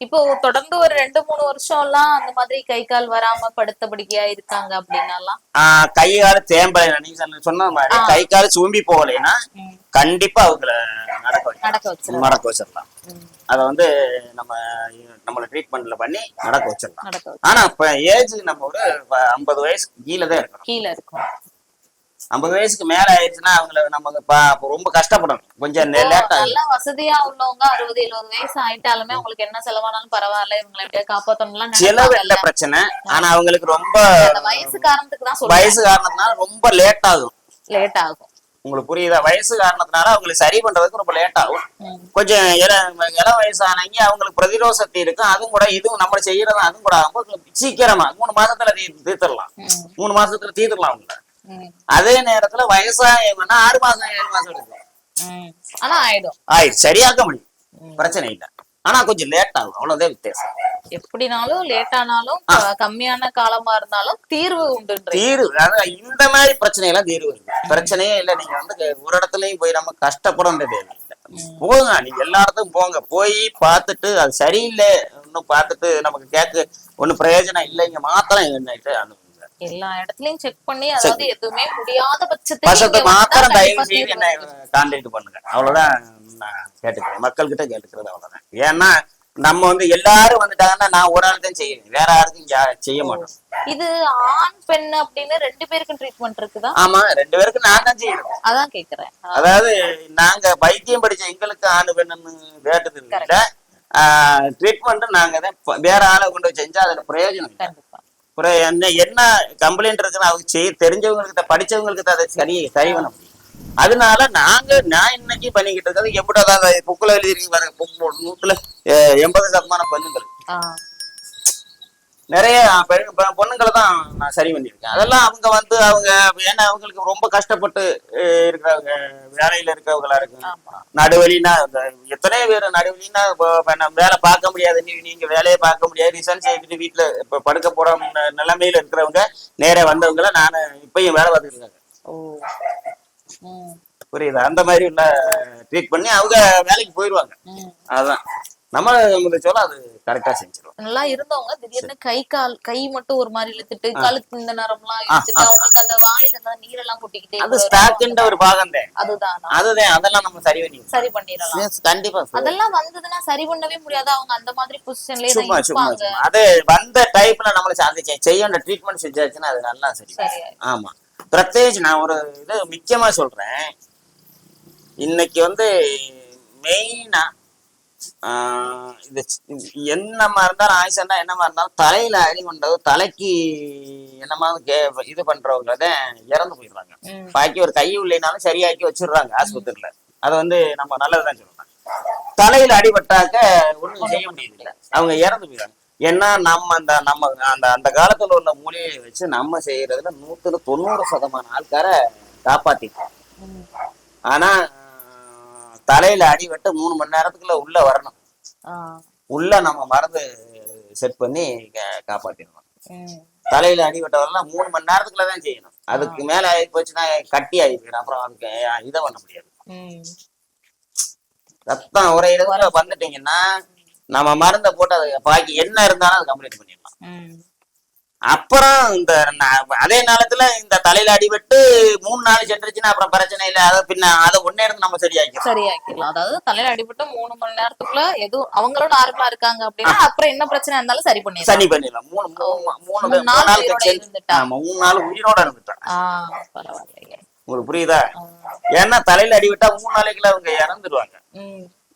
இப்போ தொடர்ந்து ஒரு ரெண்டு மூணு வருஷம் எல்லாம் அந்த மாதிரி கை கால் வராம படுத்தபடிக்கையா இருக்காங்க அப்படின்னாலாம்? கை கால தேம்பலை நீங்க சொன்ன- மாதிரி கை கால சூம்பி போகலைன்னா. கண்டிப்பா அவங்கள நடக்க வச்சிடலாம். அதை வந்து நம்ம நம்மள ட்ரீட்மெண்ட்ல பண்ணி நடக்க வச்சிடலாம். ஆனா இப்ப ஏஜ் நம்ம ஒரு ஐம்பது வயசுக்கு கீழே தான் இருக்கணும். கீழே இருக்கும் ஐம்பது வயசுக்கு மேல ஆயிடுச்சுன்னா அவங்கள நமக்கு பா- ரொம்ப கஷ்டப்படணும். கொஞ்சம் லேட்டா நல்ல வசதியா உள்ளவங்க அறுபது எழுபது வயசு ஆயிட்டாலுமே உங்களுக்கு என்ன செலவானாலும் பரவாயில்ல இவங்களை எப்படியா காப்பாத்தணும்லாம் செலவு. இல்ல பிரச்சனை. ஆனா அவங்களுக்கு ரொம்ப வயசு காரணத்துக்கு தான் வயசு காரணத்தினால ரொம்ப லேட் ஆகும். லேட் ஆகும். உங்களுக்கு புரியுதா? வயசு காரணத்தினால அவங்களுக்கு சரி பண்றதுக்கு ரொம்ப லேட் ஆகும். கொஞ்சம் இள இளம் வயசானவங்க அவங்களுக்கு பிரதிரோத சக்தி இருக்கும். அதுவும் கூட இதுவும் நம்ம செய்யறதும் அதுவும் கூட ஆகும்போது சீக்கிரமா மூணு மாசத்துல தீர்த்துடலாம். மூணு மாசத்துல தீர்த்துடலாம் அவங்கள. அதே நேரத்துல வயசாயவங்கன்னா ஆறு மாசம் ஏழு மாசம் எடுக்கும். ஆனா ஆயிடும். ஆயிடுச்சு சரியாக்க முடியும். பிரச்சனை இல்லை. ஆனா கொஞ்சம் லேட் ஆகும் அவ்வளவுதான் வித்தியாசம். எப்படினாலும் லேட் ஆனாலும் கம்மியான காலமா இருந்தாலும் தீர்வு உண்டுன்றீங்க தீர்வு. இந்த மாதிரி பிரச்சனை எல்லாம் தீர்வு பிரச்சனையே இல்லை. நீங்க வந்து ஒரு இடத்துலயும் போய் நம்ம கஷ்டப்பட வேண்டியது இல்லை போங்க நீங்க எல்லா இடத்துக்கும் போங்க. போய் பார்த்துட்டு அது சரியில்லை. இன்னும் பார்த்துட்டு நமக்கு கேட்க ஒன்றும் பிரயோஜனம் இல்லைங்க. மாத்திரம் என்னட்டு அனுப்புங்க எல்லா இடத்துலயும் செக் பண்ணி அதாவது எதுவுமே முடியாத இங்க வந்தா மாத்திரம் தயவு செய்து என்ன கான்டாக்ட் பண்ணுங்க. அவ்வளவுதான் நான் கேட்டுக்கிறேன். மக்கள்கிட்ட கேட்டுக்கிறது அவ்வளவுதான். ஏன்னா நம்ம வந்து எல்லாரும் வந்துட்டாங்கன்னா நான் ஒரு ஆள் தான் செய்யணும் வேற யாருக்கும் செய்ய மாட்டோம். இது ஆண் பெண் அப்படின்னு ரெண்டு பேருக்கும் ட்ரீட்மெண்ட் இருக்குதா? ஆமா ரெண்டு பேருக்கு நான் தான் செய்யணும். அதான் கேக்குறேன். அதாவது நாங்க வைத்தியம் படிச்ச எங்களுக்கு ஆணு பெண்ணுன்னு வேட்டது இல்ல. ட்ரீட்மெண்ட் நாங்க தான் வேற ஆளை கொண்டு செஞ்சா அதுல பிரயோஜனம் அப்புறம் என்ன என்ன கம்ப்ளைண்ட் இருக்குன்னு அவங்க செய்ய தெரிஞ்சவங்களுக்கு தான் படிச்சவங்களுக்கு தான் அதை சரி சரி பண்ண முடியும் அதனால நாங்க நான் இன்னைக்கு பண்ணிக்கிட்டு இருக்கிறது எப்படி அதாவது புக்கில் எழுதிருக்கு பாருங்க புக் நூத்துல எண்பது சதமானம் பண்ணுங்கள் நிறைய பொண்ணுங்களை தான் நான் சரி பண்ணியிருக்கேன். அதெல்லாம் அவங்க வந்து அவங்க ஏன்னா அவங்களுக்கு ரொம்ப கஷ்டப்பட்டு இருக்கிறவங்க வேலையில இருக்கிறவங்களா இருக்கு நடுவழினா எத்தனையோ பேர் நடுவழினா வேலை பார்க்க முடியாது. நீங்க வேலையை பார்க்க முடியாது. ரிசல்ட் செய்துட்டு வீட்டுல இப்ப படுக்க போற நிலைமையில இருக்கிறவங்க நேரா வந்தவங்கள நான் இப்பயும் வேலை பார்த்துட்டு இருக்காங்க புரியுதா? அந்த மாதிரி உள்ள ட்ரீட் பண்ணி அவங்க வேலைக்கு போயிடுவாங்க ம். அதுதான் நம்ம சொல்ல அது கரெக்டா செஞ்சிருவோம் நல்லா இருந்தவங்க திடீர்னு கை கால் கை மட்டும் ஒரு மாதிரி இழுத்துட்டு கழுத்து இந்த நேரம்லாம் இழுத்துட்டு அவங்களுக்கு அந்த வாயில இருந்தா நீரெல்லாம் கொட்டிக்கிட்டே அது. ஸ்டாக்ன்ற ஒரு பாகம் தான். அதுதானா அதுதான். அதெல்லாம் நம்ம சரி பண்ணி சரி பண்ணிடலாம். கண்டிப்பா. அதெல்லாம் வந்ததுன்னா சரி பண்ணவே முடியாது. அவங்க அந்த மாதிரி பொசிஷன்லயே சும்மா சும்மா. அது வந்த டைப்ல நம்மளுக்கு அது செய்- செய்ய வேண்டிய ட்ரீட்மெண்ட் செஞ்சாச்சுன்னா அது நல்லா சரி ஆமா. பிரத்யேகிச்சு நான் ஒரு இது முக்கியமா சொல்றேன். இன்னைக்கு வந்து மெயினா இது என்னமா இருந்தாலும் ஆயுசண்டா என்னமா இருந்தாலும் தலையில அடி கொண்டது தலைக்கு என்னமா கே இது பண்றவங்க தான் இறந்து போயிடுறாங்க. பாக்கி ஒரு கை இல்லைனாலும் சரியாக்கி வச்சிடுறாங்க ஆஸ்பத்திரியில. அதை வந்து நம்ம நல்லதுதான் சொல்லலாம் தலையில அடிபட்டாக்க ஒண்ணும் செய்ய முடியல அவங்க இறந்து போயிடுறாங்க. ஏன்னா நம்ம அந்த நம்ம அந்த அந்த காலத்துல உள்ள மூலிகையை வச்சு நம்ம செய்யறதுல நூத்துல தொண்ணூறு சதமான ஆள்கார காப்பாத்திட்டோம். ஆனா தலையில அடிபட்டு மூணு மணி நேரத்துக்குள்ள உள்ள வரணும். உள்ள நம்ம மருந்து செட் பண்ணி காப்பாத்திடணும். தலையில அடிபட்டவரெல்லாம் மூணு மணி நேரத்துக்குள்ள தான் செய்யணும் அதுக்கு மேல ஆகி போச்சுன்னா கட்டி ஆகி போயிடும். அப்புறம் அதுக்கு இதை பண்ண முடியாது. ரத்தம் ஒரு இடத்துல வந்துட்டீங்கன்னா நம்ம மருந்தை போட்டு அதை பாக்கி என்ன இருந்தாலும் அதை கம்ப்ளீட் பண்ணிடலாம். அப்புறம் இந்த அதே நேரத்துல இந்த தலையில அடிபட்டு மூணு நாள் சென்றுச்சுன்னா அப்புறம் பிரச்சனை இல்லை. அதை பின்ன அதை ஒன்னே இருந்து நம்ம சரியாக்கிறோம் சரியாக்கிடலாம். அதாவது தலையில அடிபட்டு மூணு மணி நேரத்துக்குள்ள எதுவும் அவங்களோட நார்மலா இருக்காங்க அப்படின்னா அப்புறம் என்ன பிரச்சனை இருந்தாலும் சரி பண்ணிடலாம். சரி பண்ணிடலாம். மூணு மூணு நாள். ஆமா மூணு நாள் உயிரோட இருந்துட்டான் ஆ பரவாயில்லையே. உங்களுக்கு புரியுதா. ஏன்னா தலையில அடிவிட்டா மூணு நாளைக்குள்ள அவங்க இறந்துருவாங்க.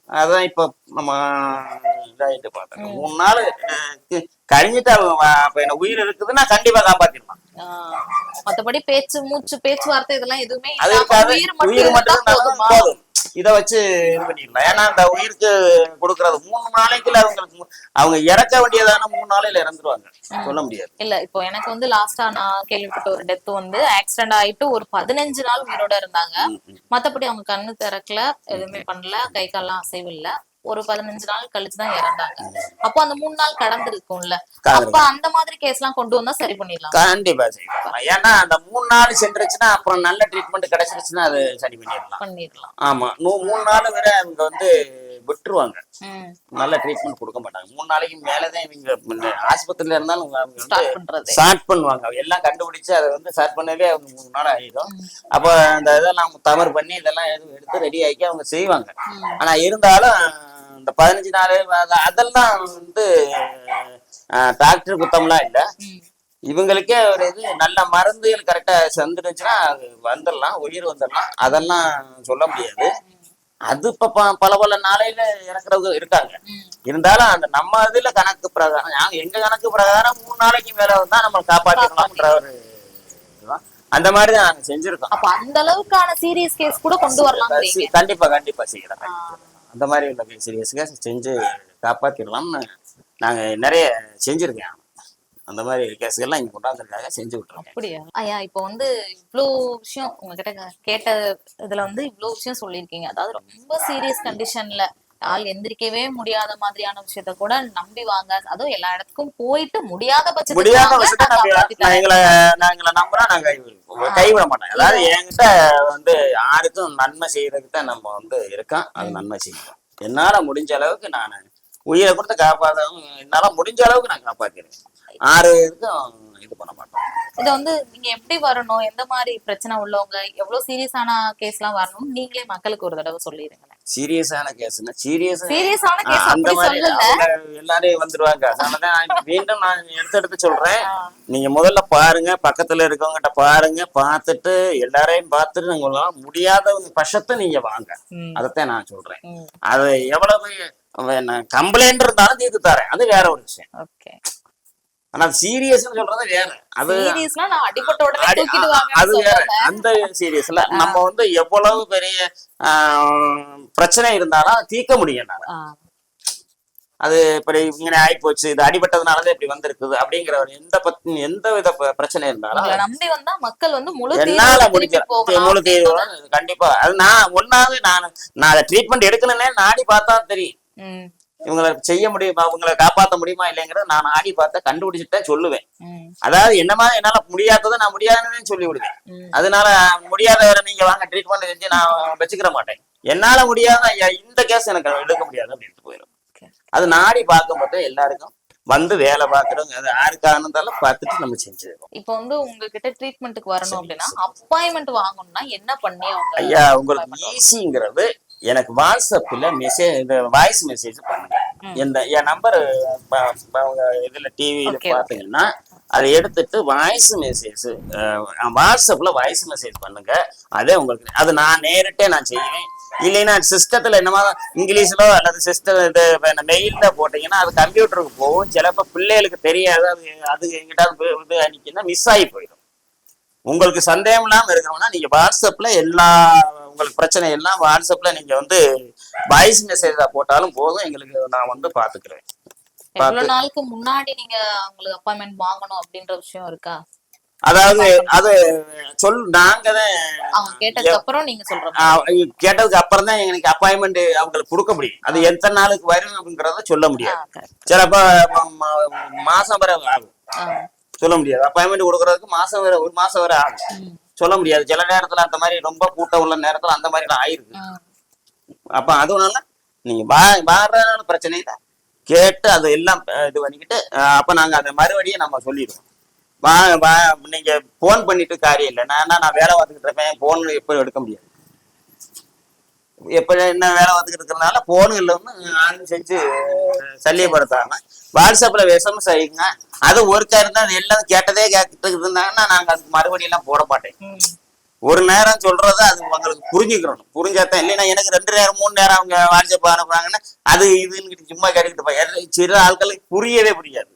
அதான் இப்ப நம்ம இதாயிட்டு பார்த்தோம் மூணு நாள் கழிஞ்சிட்டு அப்ப என்ன உயிர் இருக்குதுன்னா கண்டிப்பா காப்பாத்திடலாம் ஆ. மத்தபடி பேச்சு மூச்சு பேச்சுவார்த்தை இதெல்லாம் எதுவுமே அது இருக்காது. உயிர் மட்டும் போதும். இத வச்சு இது பண்ணிடலாம். ஏன்னா அந்த உயிருக்கு கொடுக்கறது மூணு நாளைக்குள்ள அவங்களுக்கு அவங்க இறக்க வேண்டியதான மூணு நாளையில இறந்துருவாங்க. சொல்ல முடியாது. இல்ல இப்போ எனக்கு வந்து லாஸ்டா நான் கேள்விப்பட்ட ஒரு டெத் வந்து ஆக்சிடென்ட் ஆயிட்டு ஒரு பதினஞ்சு நாள் உயிரோட இருந்தாங்க. மத்தபடி அவங்க கண்ணு திறக்கல எதுவுமே பண்ணல கை கால்லாம் அசைவு இல்ல ஒரு பதினஞ்சு நாள் கழிச்சுதான் இறந்தாங்க. அப்போ அந்த மூணு நாள் கடந்திருக்கும்ல அப்ப அந்த மாதிரி கேஸ் எல்லாம் கொண்டு வந்தா சரி பண்ணிடலாம். கண்டிப்பா செய்யலாம் ஏன்னா அந்த மூணு நாள் சென்றுச்சுன்னா அப்புறம் நல்ல ட்ரீட்மெண்ட் கிடைச்சிருச்சுன்னா அது சரி பண்ணிடலாம். பண்ணிடலாம். ஆமா. மூணு நாள் வரை அவங்க வந்து விட்டுருவாங்க. நல்ல ட்ரீட்மெண்ட் கொடுக்க மாட்டாங்க. மூணு நாளைக்கு மேலதான் இவங்க ஆஸ்பத்திரியில இருந்தாலும் அவங்க ஸ்டார்ட் வந்து பண்றது. ஸ்டார்ட் பண்ணுவாங்க. எல்லாம் கண்டுபிடிச்சு அதை வந்து ஸ்டார்ட் பண்ணவே அவங்க மூணு நாள் ஆயிடும். அப்போ அந்த இதெல்லாம் தவறு பண்ணி இதெல்லாம் எடுத்து ரெடி ஆக்கி அவங்க செய்வாங்க. ஆனா இருந்தாலும் இந்த பதினஞ்சு நாள் அத- அதெல்லாம் வந்து டாக்டர் குத்தம்லாம் இல்ல. இவங்களுக்கே ஒரு இது நல்ல மருந்துகள் கரெக்டா அது வந்துடலாம் உயிர் வந்துடலாம். அதெல்லாம் சொல்ல முடியாது. அது இப்ப பல பல நாளையில இறக்குறவங்க இருக்காங்க. இருந்தாலும் அந்த நம்ம இதுல கணக்கு பிரகாரம் நாங்க எங்க கணக்கு பிரகாரம் மூணு நாளைக்கு மேல தான் நம்ம காப்பாற்றிக்கலாம்ன்ற ஒரு. அந்த மாதிரி தான் நாங்க செஞ்சிருக்கோம் அப்ப அந்த அளவுக்கான சீரியஸ் கேஸ் கூட கொண்டு வரலாம்ன்றீங்க கண்டிப்பா கண்டிப்பா செய்யலாம். அந்த மாதிரி உள்ள சீரியஸுக்கு செஞ்சு காப்பாத்திடலாம்னு நாங்க நிறைய செஞ்சிருக்கேன் அந்த மாதிரி கேஸுகள்லாம் இங்க கொண்டாந்துருக்காங்க செஞ்சு விட்டுருக்கேன் அப்படியா? ஐயா இப்போ வந்து இவ்ளோ விஷயம் உங்ககிட்ட கேட்ட இதுல வந்து இவ்ளோ விஷயம் சொல்லியிருக்கீங்க. அதாவது ரொம்ப சீரியஸ் கண்டிஷன்ல ஆள் எந்திரிக்கவே முடியாத மாதிரியான விஷயத்த கூட நம்பி வாங்க. அதுவும் எல்லா இடத்துக்கும் போயிட்டு முடியாத பட்சத்துக்கு முடியாத. எங்களை நான் எங்களை நம்புறா நாங்க கை- கைவிட மாட்டோம் அதாவது என்கிட்ட வந்து யாருக்கும் நன்மை செய்யறதுக்கு தான் நம்ம வந்து இருக்கோம். அது நன்மை செய்யணும் என்னால முடிஞ்ச அளவுக்கு நான் உயிரை கொடுத்து காப்பாற்றவும் என்னால முடிஞ்ச அளவுக்கு நான் காப்பாத்திடுவேன் ஆறு இதுக்கும் இது பண்ண மாட்டோம். இதை வந்து நீங்க எப்படி வரணும்? எந்த மாதிரி பிரச்சனை உள்ளவங்க? எவ்வளவு சீரியஸான கேஸ் எல்லாம் வரணும்? நீங்களே மக்களுக்கு ஒரு தடவை சொல்லிடுங்களேன். சீரியஸான கேஸ்னா சீரியஸ் சீரியஸான கேஸ் அந்த மாதிரி எல்லாரும் வந்துருவாங்க. அதனாலதான் மீண்டும் நான் எடுத்து எடுத்து சொல்றேன். நீங்க முதல்ல பாருங்க பக்கத்துல இருக்கவங்ககிட்ட பாருங்க பார்த்துட்டு எல்லாரையும் பார்த்துட்டு உங்களால முடியாதவங்க பட்சத்தை நீங்க வாங்க. அதைத்தான் நான் சொல்றேன். அது எவ்வளவு கம்ப்ளைண்ட் இருந்தாலும் தீர்த்து தரேன். அது வேற ஒரு விஷயம். ஆனா சீரியஸ் சொல்றது வேற. அது அது வேற. அந்த சீரியஸ்ல நம்ம வந்து எவ்வளவு பெரிய பிரச்சனை இருந்தாலும் தீர்க்க முடியும் அது இப்படி இங்கே ஆயிப்போச்சு இது அடிபட்டதுனாலதான் இப்படி வந்திருக்குது அப்படிங்கிற ஒரு எந்த பத் எந்த வித பிரச்சனை இருந்தாலும் நம்பி வந்தா மக்கள் வந்து முழு என்னால முடிக்கிறேன் முழு தீர்வு கண்டிப்பா. அது நான் ஒன்னாவது நான் நான் ட்ரீட்மெண்ட் எடுக்கணும்னே நாடி பார்த்தா தெரியும். இவங்களை செய்ய முடியுமா? இவங்களை காப்பாத்த முடியுமா இல்லைங்கிறத நான் ஆடி பார்த்தா கண்டுபிடிச்சிட்டு சொல்லுவேன். அதாவது என்னமா என்னால முடியாததை நான் முடியாதுன்னு சொல்லி விடுவேன். அதனால முடியாதவரை நீங்க வாங்க ட்ரீட்மெண்ட் செஞ்சு நான் வச்சுக்கிற மாட்டேன். என்னால முடியாத ஐயா இந்த கேஸ் எனக்கு எடுக்க முடியாது அப்படின்ட்டு போயிடும். அது நாடி பார்க்கும்போது எல்லாருக்கும் வந்து வேலை பார்க்குறவங்க அது யாருக்காக இருந்தாலும் பார்த்துட்டு நம்ம செஞ்சிருக்கோம் இப்போ வந்து உங்ககிட்ட ட்ரீட்மெண்ட்டுக்கு வரணும் அப்படின்னா அப்பாயின்மெண்ட் வாங்கணும்னா என்ன பண்ணி ஐயா உங்களுக்கு ஈஸிங்கிறது எனக்கு வாட்ஸ்அப்ல மெசேஜ் இந்த வாய்ஸ் மெசேஜ் பண்ணுங்க. இந்த என் நம்பர் இதுல டிவியில. பாத்தீங்கன்னா அதை எடுத்துட்டு வாய்ஸ் மெசேஜ் வாட்ஸ்அப்ல வாய்ஸ் மெசேஜ் பண்ணுங்க. அதே உங்களுக்கு அது நான் நேரிட்டே நான் செய்வேன். இல்லைன்னா சிஸ்டத்துல என்னமா இங்கிலீஷ்லோ அல்லது சிஸ்டம் இது மெயில்ல போட்டீங்கன்னா அது கம்ப்யூட்டருக்கு போகும். சிலப்போ பிள்ளைகளுக்கு தெரியாது. அது அது எங்கிட்ட இது அன்னைக்குன்னா மிஸ் ஆகி போயிடும். உங்களுக்கு சந்தேகம் இல்லாம இருக்கணும்னா நீங்க வாட்ஸ்அப்ல எல்லா உங்களுக்கு பிரச்சனை எல்லாம் வாட்ஸ்அப்ல நீங்க வந்து வாய்ஸ் மெசேஜா போட்டாலும் போதும். எங்களுக்கு நான் வந்து பாத்துக்கிறேன். எவ்வளவு நாளுக்கு முன்னாடி நீங்க அவங்களுக்கு அப்பாயின்மெண்ட் வாங்கணும் அப்படின்ற விஷயம் இருக்கா? அதாவது அது சொல் நாங்க தான் கேட்டதுக்கு அப்புறம் நீங்க சொல்ற மாதிரி. ஆஹ் கேட்டதுக்கு அப்புறம் தான் எனக்கு அப்பாயின்மெண்ட் அவங்களுக்கு கொடுக்க முடியும். அது எத்தனை நாளுக்கு வரும் அப்படிங்கறத சொல்ல முடியாது. ம- ம- மாசம் வரை ஆகும். சொல்ல முடியாது. அப்பாயின்மெண்ட் கொடுக்கறதுக்கு மாசம் வரை ஒரு மாசம் வரை ஆகும் சொல்ல முடியாது. சில நேரத்துல அந்த மாதிரி ரொம்ப கூட்டம் உள்ள நேரத்துல அந்த மாதிரி எல்லாம் ஆயிருக்கு. அப்ப அதனால நீங்க வாடுறதுனால பிரச்சனை இல்லை கேட்டு அது எல்லாம் இது பண்ணிக்கிட்டு அப்ப நாங்க அதை மறுபடியும் நம்ம சொல்லிடுவோம். வா வா நீங்க போன் பண்ணிட்டு காரியம் இல்லை. நான் நான் வேலை பார்த்துக்கிட்டு இருப்பேன் போன் எப்போ எடுக்க முடியாது. எப்ப என்ன வேலை பார்த்துக்கிட்டு இருக்கிறதுனால போனுங்கள்ல வந்து யாரும் செஞ்சு சல்லியப்படுத்தாம வாட்ஸ்அப்ல விஷம் செய்யுங்க அது ஒருக்கா இருந்தா அது எல்லாம் கேட்டதே கேட்டுட்டு இருந்தாங்கன்னா நாங்க அதுக்கு மறுபடியும் எல்லாம் போட மாட்டேன். ஒரு நேரம் சொல்றத அது உங்களுக்கு புரிஞ்சுக்கிறணும் புரிஞ்சாதான் இல்லைன்னா எனக்கு ரெண்டு நேரம் மூணு நேரம் அவங்க வாட்ஸ்அப் அனுப்புறாங்கன்னா அது இதுன்னு சும்மா கேட்டுக்கிட்டு சில ஆட்களுக்கு புரியவே புரியாது.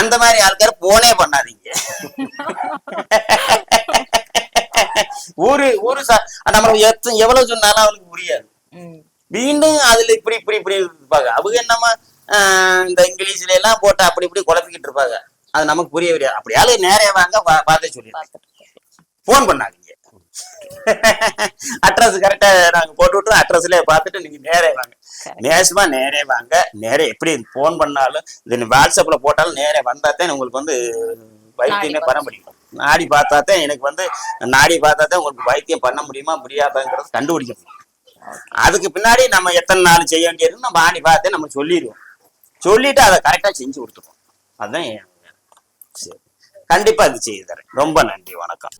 அந்த மாதிரி ஆட்கள் போனே பண்ணாதீங்க. ஊரு ஊரு நம்ம எவ்வளவு சொன்னாலும் அவளுக்கு புரியாது. மீண்டும் அதுல இப்படி இப்படி இப்படி இருப்பாங்க. அவங்க என்னமா இந்த இங்கிலீஷ்ல எல்லாம் போட்டு அப்படி இப்படி குழப்பிக்கிட்டு இருப்பாங்க. அது நமக்கு புரிய புரியாது அப்படியாவது நேரே வாங்க பார்த்து இருக்கேன். ஃபோன் பண்ணாதீங்க. அட்ரஸ் கரெக்டா நாங்க போட்டு விட்டுறோம். அட்ரஸ்ல பார்த்துட்டு நீங்க நேரே வாங்க. நேசமா நேரே வாங்க. நேரே எப்படி ஃபோன் பண்ணாலும் இது வாட்ஸ்அப்ல போட்டாலும் நேரே வந்தாதான் உங்களுக்கு வந்து வைத்தியமே பண்ண முடியும். நாடி பார்த்தாதான் எனக்கு வந்து நாடி பார்த்தாதான் உங்களுக்கு வைத்தியம் பண்ண முடியுமா முடியாதாங்கிறது கண்டுபிடிக்க முடியும். அதுக்கு பின்னாடி நம்ம எத்தனை நாள் செய்ய வேண்டியது நம்ம ஆடி பார்த்தே நம்ம சொல்லிடுவோம். சொல்லிட்டு அதை கரெக்டா செஞ்சு கொடுத்துருவோம். அதுதான் சரி. கண்டிப்பா அது செய்து தரேன். ரொம்ப நன்றி. வணக்கம்.